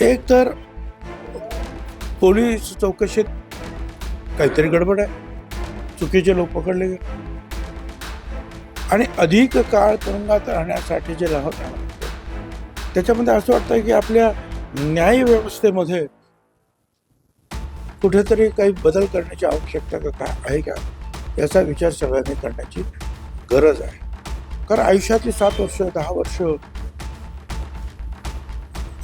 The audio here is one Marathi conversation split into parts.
एक तर पोलीस चौकशीत काहीतरी गडबड आहे. चुकीचे लोक पकडले गेले. आणि अधिक काळ तुरुंगात राहण्यासाठी जे राहत त्याच्यामध्ये असं वाटतं की आपल्या न्याय व्यवस्थेमध्ये कुठेतरी काही बदल करण्याची आवश्यकता का काय आहे का? याचा विचार सगळ्यांनी करण्याची गरज आहे. कारण आयुष्यातली सात वर्ष दहा वर्ष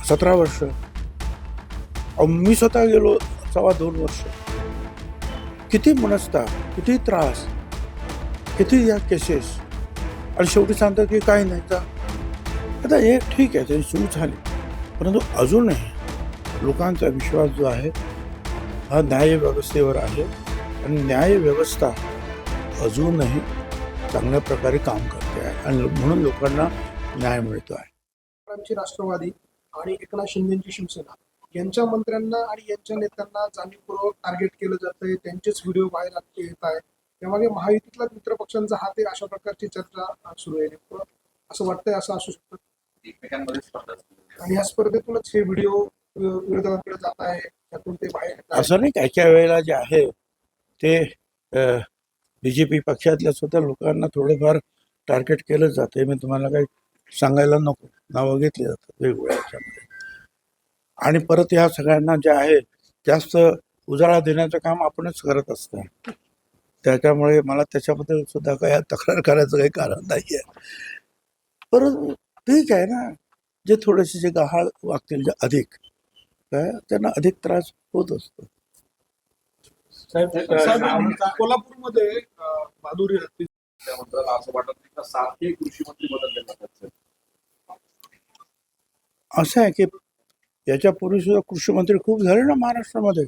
सतरा वर्ष. अहो, मी स्वतः गेलो सव्वा दोन वर्ष. किती मनस्ता किती त्रास किती या केसेस आणि शेवटी सांगतात की काही नाही का? आता हे ठीक आहे त्याची सुरू झाली. परंतु अजूनही लोकांचा विश्वास जो आहे हा न्याय व्यवस्थेवर आहे. आणि न्यायव्यवस्था अजूनही चांगल्या प्रकारे काम करते आहे. आणि म्हणून लोकांना न्याय मिळतो आहे. आमची राष्ट्रवादी आणि एकनाथ शिंदेची शिवसेना. यांच्या मंत्र्यांना आणि यांच्या नेत्यांना जाणीवपूर्वक टार्गेट केलं जातंय. त्यांचेच व्हिडिओ बाहेर येत आहे त्यामागे महायुतीतल्या मित्रपक्षांचा हात आहे अशा प्रकारची चर्चा सुरू आहे. नेमकं असं वाटतंय असं असू शकतं. आहे. आणि या स्पर्धेतूनच हे व्हिडिओ विरोधकांकडे जात आहे. त्यातून ते बाहेर आहे. असं नाही काय वेळेला जे आहे ते बी जे पी पक्षातल्या सुद्धा लोकांना थोडंफार टार्गेट केलं जाते मी तुम्हाला काही सांगायला नको. नावं घेतली जातात वेगवेगळ्या याच्यामध्ये. आणि परत ह्या सगळ्यांना जे आहे जास्त उजाळा देण्याचं काम आपणच करत असतं. त्याच्यामुळे मला त्याच्याबद्दल सुद्धा काही तक्रार करायचं काही कारण नाही आहे परंतु ठीक आहे ना जे थोडेसे जे गहाळ वागतील जे अधिक काय त्यांना अधिक त्रास होत असतो. साहेब, कोल्हापूरमध्ये माधुरी असं वाटत नाही का सारखे कृषी मंत्री बदलले जातात असं आहे की याच्यापूर्वी सुद्धा कृषी मंत्री खूप झाले ना महाराष्ट्रामध्ये.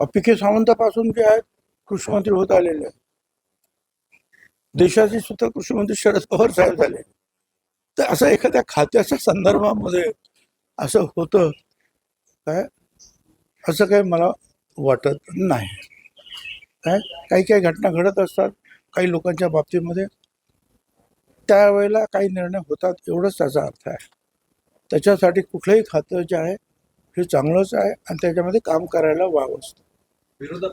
पिके सावंतापासून जे आहेत कृषी मंत्री होत आलेले आहेत. देशाचे सुद्धा कृषी मंत्री शरद पवार साहेब झाले. तर असं एखाद्या खात्याच्या संदर्भामध्ये असं होतं काय? असं काही मला वाटत नाही. काय? काही काही घटना घडत असतात काही लोकांच्या बाबतीमध्ये. त्यावेळेला काही निर्णय होतात एवढंच त्याचा अर्थ आहे. त्याच्यासाठी कुठलंही खातं जे आहे हे चांगलंच आहे आणि त्याच्यामध्ये काम करायला वाव असतं. विरोधक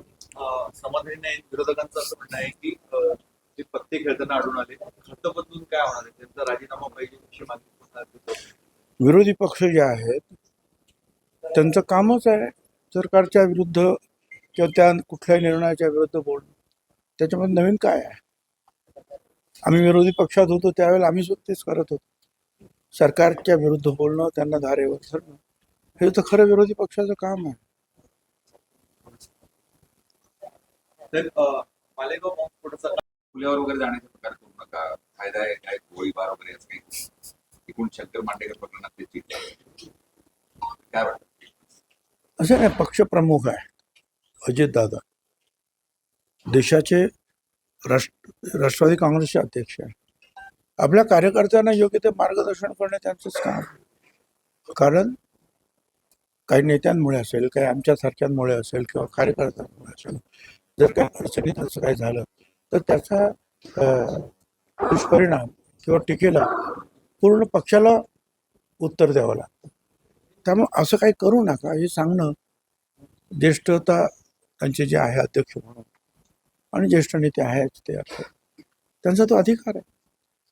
समाधानी नाही विरोधकांचं असं म्हणणं आहे की जे पत्ते खेळताना आढळून आले खतं बदलून काय होणार आहे? त्यांचा राजीनामा पाहिजे अशी मागणी. विरोधी पक्ष जे आहेत त्यांचं कामच आहे सरकारच्या विरुद्ध किंवा त्या कुठल्याही निर्णयाच्या विरुद्ध बोलणं. त्याच्यामध्ये नवीन काय आहे? आम्ही विरोधी पक्षात होतो त्यावेळेला आम्ही सुद्धा तेच करत होतो. सरकारच्या विरुद्ध बोलणं त्यांना धारेवर धरणं हे तर खरं विरोधी पक्षाचं काम आहे. खुल्यावर वगैरे जाण्याचा प्रकार करू नका. फायदा आहे काय? गोळीबार वगैरे असं काही एकूण शंकर मांडेकर प्रकरणात ते चिंता आहे. काय वाटतं? असं नाही पक्षप्रमुख आहे. अजितदादा देशाचे राष्ट्र राष्ट्रवादी काँग्रेसचे अध्यक्ष आहे. आपल्या कार्यकर्त्यांना योग्य ते मार्गदर्शन करणे त्यांचंच काम. कारण काही नेत्यांमुळे असेल काही आमच्यासारख्यांमुळे असेल किंवा कार्यकर्त्यांमुळे असेल जर काही अडचणीत असं काही झालं तर त्याचा दुष्परिणाम किंवा टीकेला पूर्ण पक्षाला उत्तर द्यावं लागतं. त्यामुळे असं काही करू नका. हे सांगणं ज्येष्ठता त्यांचे जे आहे अध्यक्ष म्हणून आणि ज्येष्ठ नेते आहेत ते त्यांचा तो अधिकार आहे.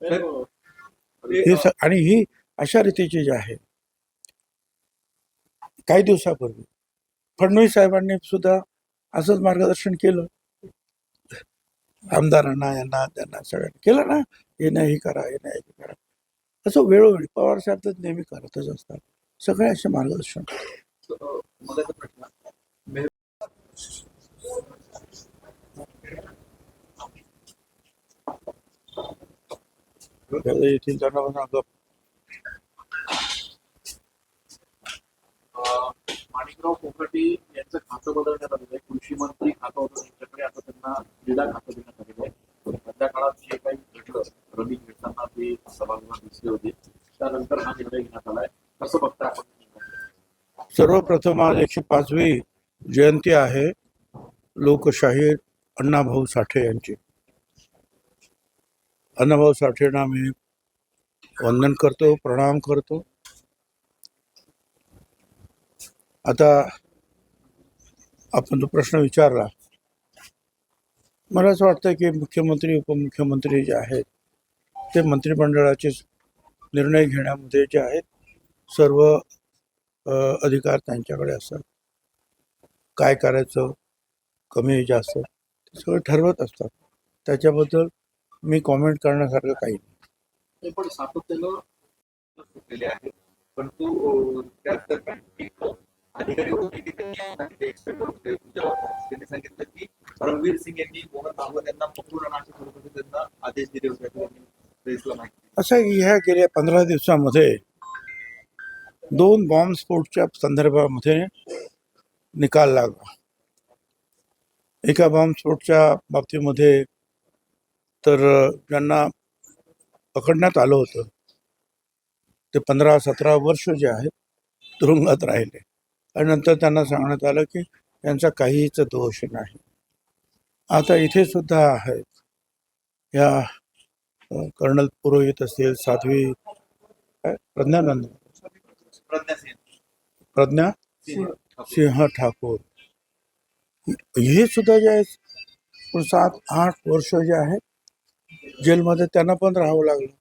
हे. स- आणि ही अशा रीतीची जी आहे काही दिवसापूर्वी फडणवीस साहेबांनी सुद्धा असंच मार्गदर्शन केलं. आमदारांना यांना त्यांना सगळ्यांना केलं ना हे नाही हे करा हे नाही हे करा. असं वेळोवेळी पवार साहेब तर नेहमी करतच असतात. सगळे असे मार्गदर्शन अं, मगाचा प्रश्न मे- येथील त्यांना पण माणिकराव कोकाटे यांचं खातं बदलण्यात आलेलं आहे कृषी मंत्री खातं होतं त्यांच्याकडे आता त्यांना क्रीडा खातं देण्यात आलेलं आहे मधल्या काळात जे काही घडलं रनिंग घेताना ते सभागृहात दिसले होते त्यानंतर हा निर्णय घेण्यात आलाय कसं बघता आपण सर्वप्रथम आज एकशे पाचवी जयंती आहे. लोकशाहीर अण्णाभाऊ साठे यांची. अन्नभाऊ साठेंना मी वंदन करतो प्रणाम करतो आता आपण तो प्रश्न विचारला मला असं वाटतं की मुख्यमंत्री उपमुख्यमंत्री जे आहेत ते मंत्रिमंडळाचे निर्णय घेण्यामध्ये जे आहेत सर्व अधिकार त्यांच्याकडे असतात काय करायचं कमी जास्त ते सगळं ठरवत असतात त्याच्याबद्दल मी कॉमेंट करण्यासारखं काही नाही. पण सातत्यानं सुटलेले आहेत परंतु अं, त्या दरम्यान एक अधिकारी होते की त्यांनी ते expect होते तुमच्या बाबतीत. त्यांनी सांगितलं की रणवीर सिंग यांनी मोहन भागवत यांना पकडून आणण्याच्या स्वरूपाचे त्यांना आदेश दिले होते असं प्रेसला माहिती ह्या गेल्या पंधरा दिवसामध्ये दोन बॉम्बस्फोटच्या संदर्भामध्ये निकाल लागला. एका बॉम्बस्फोटच्या बाबतीमध्ये तर ज्यांना पकडण्यात आलं होतं. ते पंधरा सतरा वर्ष जे आहेत तुरुंगात राहिले. आणि नंतर त्यांना सांगण्यात आलं की त्यांचा काहीच दोष नाही. आता इथे सुद्धा आहेत. या कर्नल पुरोहित असतील साध्वी? प्रज्ञानंद प्रज्ञा सिंह. ठाकूर. हे सुद्धा जे आहेत पण सात आठ वर्ष जे आहेत जेलमध्ये त्यांना पण राहावं लागलं.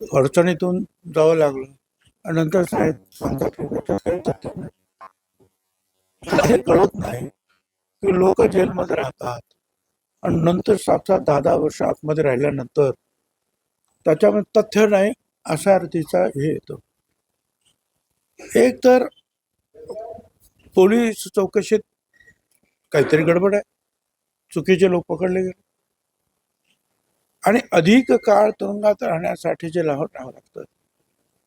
अडचणीतून जावं लागलं. आणि नंतर साहेब काही हे कळत नाही की लोक जेलमध्ये राहतात. आणि नंतर सात सात दहा दहा वर्ष आतमध्ये राहिल्यानंतर त्याच्यामध्ये तथ्य नाही अशा अर्थीचा हे येतो. एक तर पोलीस चौकशीत काहीतरी गडबड आहे. चुकीचे लोक पकडले गेले. आणि अधिक काळ तुरुंगात राहण्यासाठी जे लावत राहावं लागतं.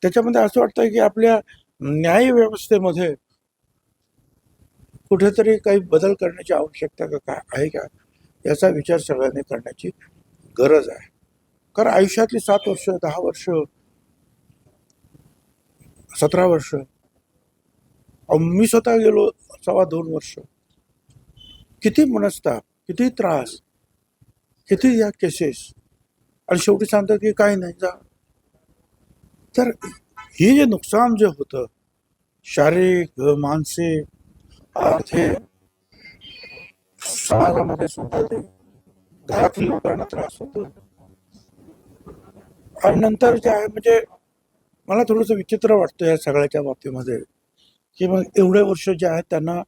त्याच्यामध्ये असं वाटतं की आपल्या न्याय व्यवस्थेमध्ये कुठेतरी काही बदल करण्याची आवश्यकता का काय आहे का? याचा विचार सगळ्यांनी करण्याची गरज आहे. कारण आयुष्यातली सात वर्ष दहा वर्ष सतरा वर्ष मी स्वतः गेलो सव्वा दोन वर्ष. किती मनस्ताप किती त्रास किती या केसेस आणि शेवटी सांगतात की काही नाही जा. तर हे जे नुकसान जे होतं शारीरिक मानसिक आर्थिक समाजामध्ये सुद्धा ते घरातील लोकांना त्रास होतो. आणि नंतर जे आहे म्हणजे मला थोडंसं विचित्र वाटतं या सगळ्याच्या बाबतीमध्ये की मग एवढे वर्ष जे आहेत त्यांना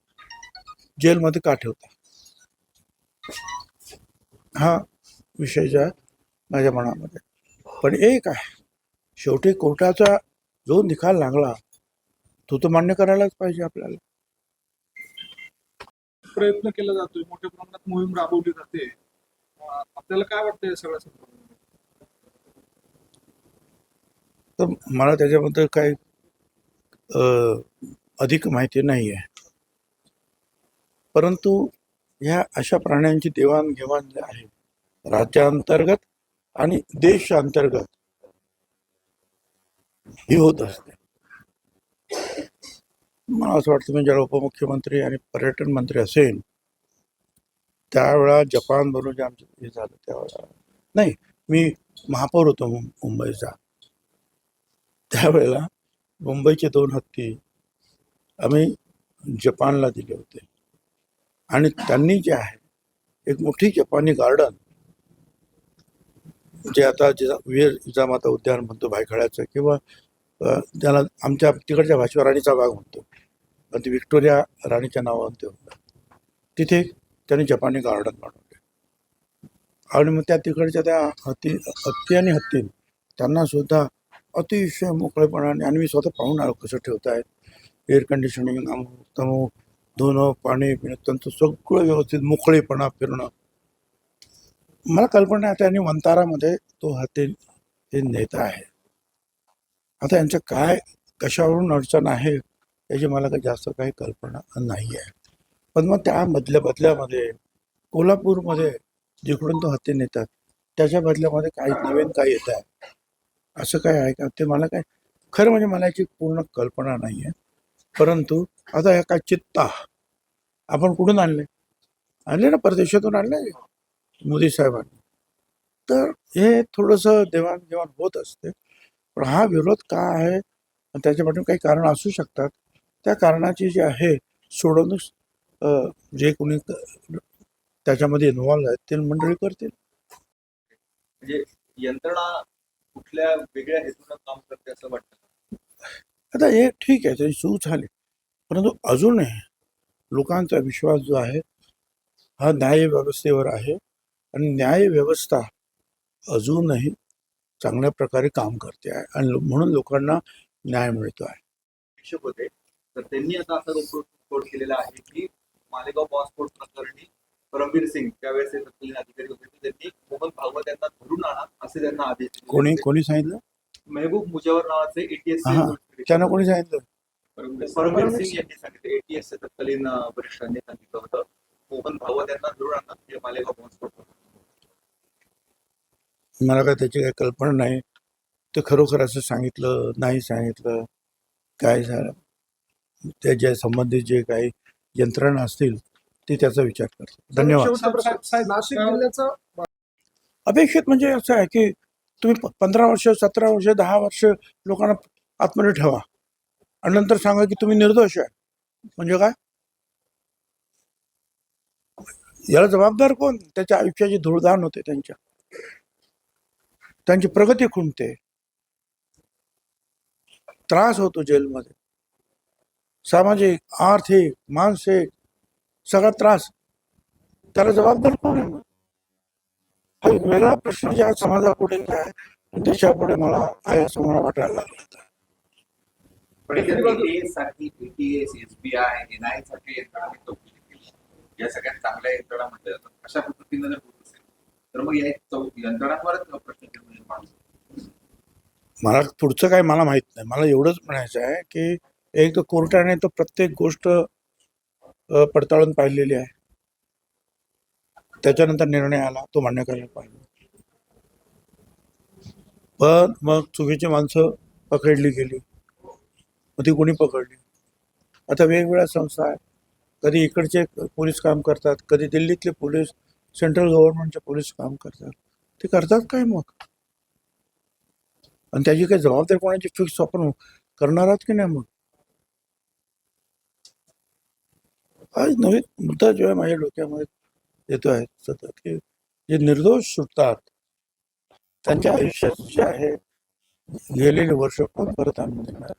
जेलमध्ये का ठेवता? हा विषय जो आहे माझ्या मनामध्ये. पण एक आहे शेवटी कोर्टाचा जो निकाल लागला तो तर मान्य करायलाच पाहिजे आपल्याला. प्रयत्न केला जातोय मोठ्या प्रमाणात मोहीम राबवली जाते. आपल्याला काय वाटतं सगळ्या संदर्भात? तर मला त्याच्याबद्दल काही अधिक माहिती नाही आहे परंतु ह्या अशा प्राण्यांची देवाणघेवाण जी आहे राज्यांतर्गत आणि देश अंतर्गत ही होत असते. मला असं वाटतं मी ज्यावेळेला उपमुख्यमंत्री आणि पर्यटन मंत्री असेल त्यावेळा जपान भरून जे आमचं हे झालं त्यावेळेला नाही मी महापौर होतो मुंबईचा. त्यावेळेला मुंबईचे दोन हत्ती आम्ही जपानला दिले होते. आणि त्यांनी जे आहे एक मोठी जपानी गार्डन जे आता जिजा वीर जिजामाता उद्यान म्हणतो भायखळ्याचं किंवा त्याला आमच्या तिकडच्या भाषेवर राणीचा बाग म्हणतो. पण ती विक्टोरिया राणीच्या नावावर ते होतं. तिथे त्यांनी जपानी गार्डन बनवले. आणि मग त्या तिकडच्या त्या हत्ती हत्ती आणि हत्ती त्यांना सुद्धा अतिशय मोकळेपणाने आणि मी स्वतः पाहून आलो कसं ठेवत आहेत एअर कंडिशनिंग अमुक धुणं पाणी पिणं त्यांचं सगळं व्यवस्थित मोकळेपणा फिरणं मला कल्पना आहे त्यांनी वंतारामध्ये तो हत्ती हे नेता आहे. आता यांचं काय कशावरून अडचण आहे याची मला काही जास्त काही कल्पना नाही आहे. पण मग त्या मधल्या बदल्यामध्ये कोल्हापूरमध्ये जिकडून तो हत्ती नेतात त्याच्या बदल्यामध्ये काही नवीन काही येत आहे असं काय आहे का? ते मला काय खरं म्हणजे मला याची पूर्ण कल्पना नाही आहे. परंतु आता ह्या काय चित्ता आपण कुठून आणले? आणले ना परदेशातून आणले? मोदी साहेबांनी. तर हे थोडंसं देवाणघेवाण होत असते. पण हा विरोध का आहे? त्याच्या काही कारण असू शकतात. त्या कारणाची जी आहे सोडवणूक जे कोणी त्याच्यामध्ये इन्व्हॉल्व आहेत ते मंडळी करतील. म्हणजे यंत्रणा कुठल्या वेगळ्या हेतून काम करते असं वाटतं आता हे ठीक आहे त्याची चूक झाली. परंतु अजूनही लोकांचा विश्वास जो आहे हा न्याय व्यवस्थेवर आहे. आणि न्याय व्यवस्था अजूनही चांगल्या प्रकारे काम करते आहे. आणि म्हणून लोकांना न्याय मिळतो आहे. शिक्षक होते. तर त्यांनी आता असा रिपोर्ट केलेला आहे की मालेगाव बॉम्बस्फोट प्रकरणी परमवीर सिंग त्यावेळेस तत्कालीन अधिकारी होते त्यांनी मोहन भागवत यांना धरून आणा असे त्यांना आदेश कोणी. कोणी सांगितलं? मेहबूब मुजावर नावाचे एटीएस त्यांना कोणी सांगितलं? परमवीर सिंग यांनी सांगितलं. एटीएस तत्कालीन वरिष्ठांनी सांगितलं होतं. मोहन भागवत यांना धरून आणा. मालेगाव प्रकरण. मला काय त्याची काही कल्पना नाही. ते खरोखर असं सांगितलं नाही सांगितलं काय झालं? त्याच्या संबंधित जे काही यंत्रणा असतील ते त्याचा विचार करतात धन्यवाद. अपेक्षित म्हणजे असं आहे की तुम्ही पंधरा वर्ष सतरा वर्ष दहा वर्ष लोकांना आतमध्ये ठेवा. आणि नंतर सांगा की तुम्ही निर्दोष आहे. म्हणजे काय? याला जबाबदार कोण? त्याच्या आयुष्याची धूळदान होते त्यांच्या. त्यांची प्रगती खुंटते. त्रास होतो जेलमध्ये. सामाजिक आर्थिक मानसिक सगळा त्रास. त्याला जबाबदार कोण आहे हा एक वेगळा प्रश्न ज्या समाजापुढे आहे देशापुढे मला आहे असं मला वाटायला लागलं या सगळ्यात चांगल्या यंत्रणा म्हटल्या जातात अशा पद्धतीने तर मग या यंत्रणांवरच प्रश्न निर्माण मला पुढचं काय मला माहीत नाही. मला एवढंच म्हणायचं आहे की एक कोर्टाने तर प्रत्येक गोष्ट पडताळून पाहिलेली आहे. त्याच्यानंतर निर्णय आला तो मान्य करायला पाहिजे. पण मग चुकीची माणसं पकडली गेली. मग ती कोणी पकडली? आता वेगवेगळ्या संस्था आहेत. कधी इकडचे पोलीस काम करतात कधी दिल्लीतले पोलीस सेंट्रल गव्हर्नमेंटचे पोलीस काम करतात. ते करतात काय मग? आणि त्याची काही जबाबदारी कोणाची फिक्स आपण करणार आहात की नाही मग? आज नवीन मुद्दा जो आहे माझ्या डोक्यामध्ये येतो आहे सतत की जे निर्दोष सुटतात त्यांच्या आयुष्यात जे आहे गेलेले वर्ष कोण परत आणून देणार.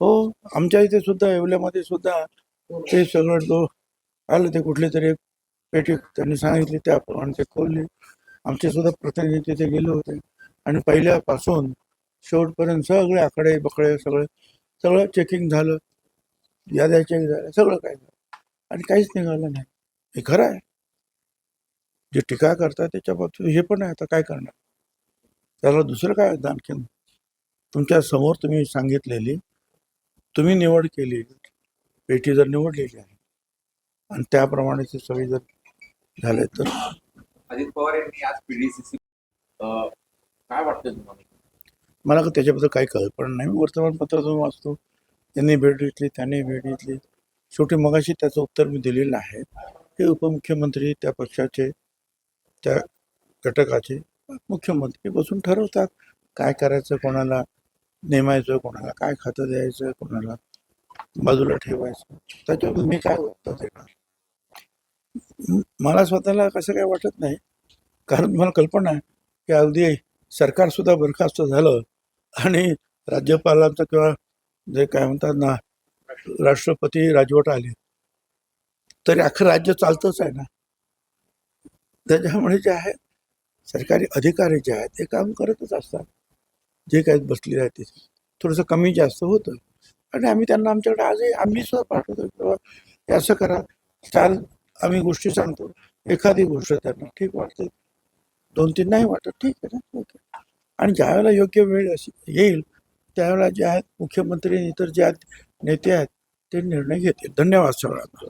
हो आमच्या इथे सुद्धा येवल्यामध्ये सुद्धा ते सगळं जो आलं ते कुठले तरी एक पेटी त्यांनी सांगितली त्याप्रमाणे ते खोलले. आमचे सुद्धा प्रतिनिधी तिथे गेले होते. आणि पहिल्यापासून शेवटपर्यंत सगळे आकडे बकडे सगळे सगळं चेकिंग झालं. याद्या चेक झाल्या सगळं काय झालं. आणि काहीच निघालं नाही. हे खरं आहे. जे टीका करतात त्याच्या बाबतीत हे पण आहे. आता काय करणार? त्याला दुसरं काय आणखीन तुमच्यासमोर तुम्ही सांगितलेली तुम्ही निवड केली. पेटी जर निवडलेली आहे. आणि त्याप्रमाणे ती सगळी जर झाले तर. अजित पवार यांनी आज पीडीसीसी काय वाटतं तुम्हाला? मला का त्याच्याबद्दल काही कल्पना नाही. मी वर्तमानपत्रातून वाचतो त्यांनी भेट घेतली त्यांनी भेट घेतली. शेवटी मगाशी त्याचं उत्तर मी दिलेलं आहे. हे उपमुख्यमंत्री त्या पक्षाचे त्या घटकाचे मुख्यमंत्री बसून ठरवतात. काय करायचं कोणाला नेमायचं कोणाला काय खातं द्यायचं कोणाला बाजूला ठेवायचं. त्याच्यावर मी काय उत्तर देणार? मला स्वतःला कसं काय वाटत नाही. कारण मला कल्पना आहे की अगदी सरकारसुद्धा बरखास्त झालं आणि राज्यपालांचं किंवा जे काय म्हणतात ना राष्ट्रपती राजवट आले. तरी अख्खं राज्य चालतंच आहे ना. त्याच्यामुळे जे आहे सरकारी अधिकारी जे आहेत ते काम करतच असतात. जे काही बसलेले आहेत तिथे थोडंसं कमी जास्त होतं. आणि आम्ही त्यांना आमच्याकडे आजही आम्ही सुद्धा पाठवतो किंवा असं करा. चाल आम्ही गोष्टी सांगतो. एखादी गोष्ट त्यांना ठीक वाटते. दोन तीन नाही वाटत ठीक आहे ना ओके आणि ज्यावेळेला योग्य वेळ अशी येईल त्यावेळेला जे आहेत मुख्यमंत्री इतर जे आहेत नेते आहेत ते निर्णय घेतील. धन्यवाद सगळ्यांना.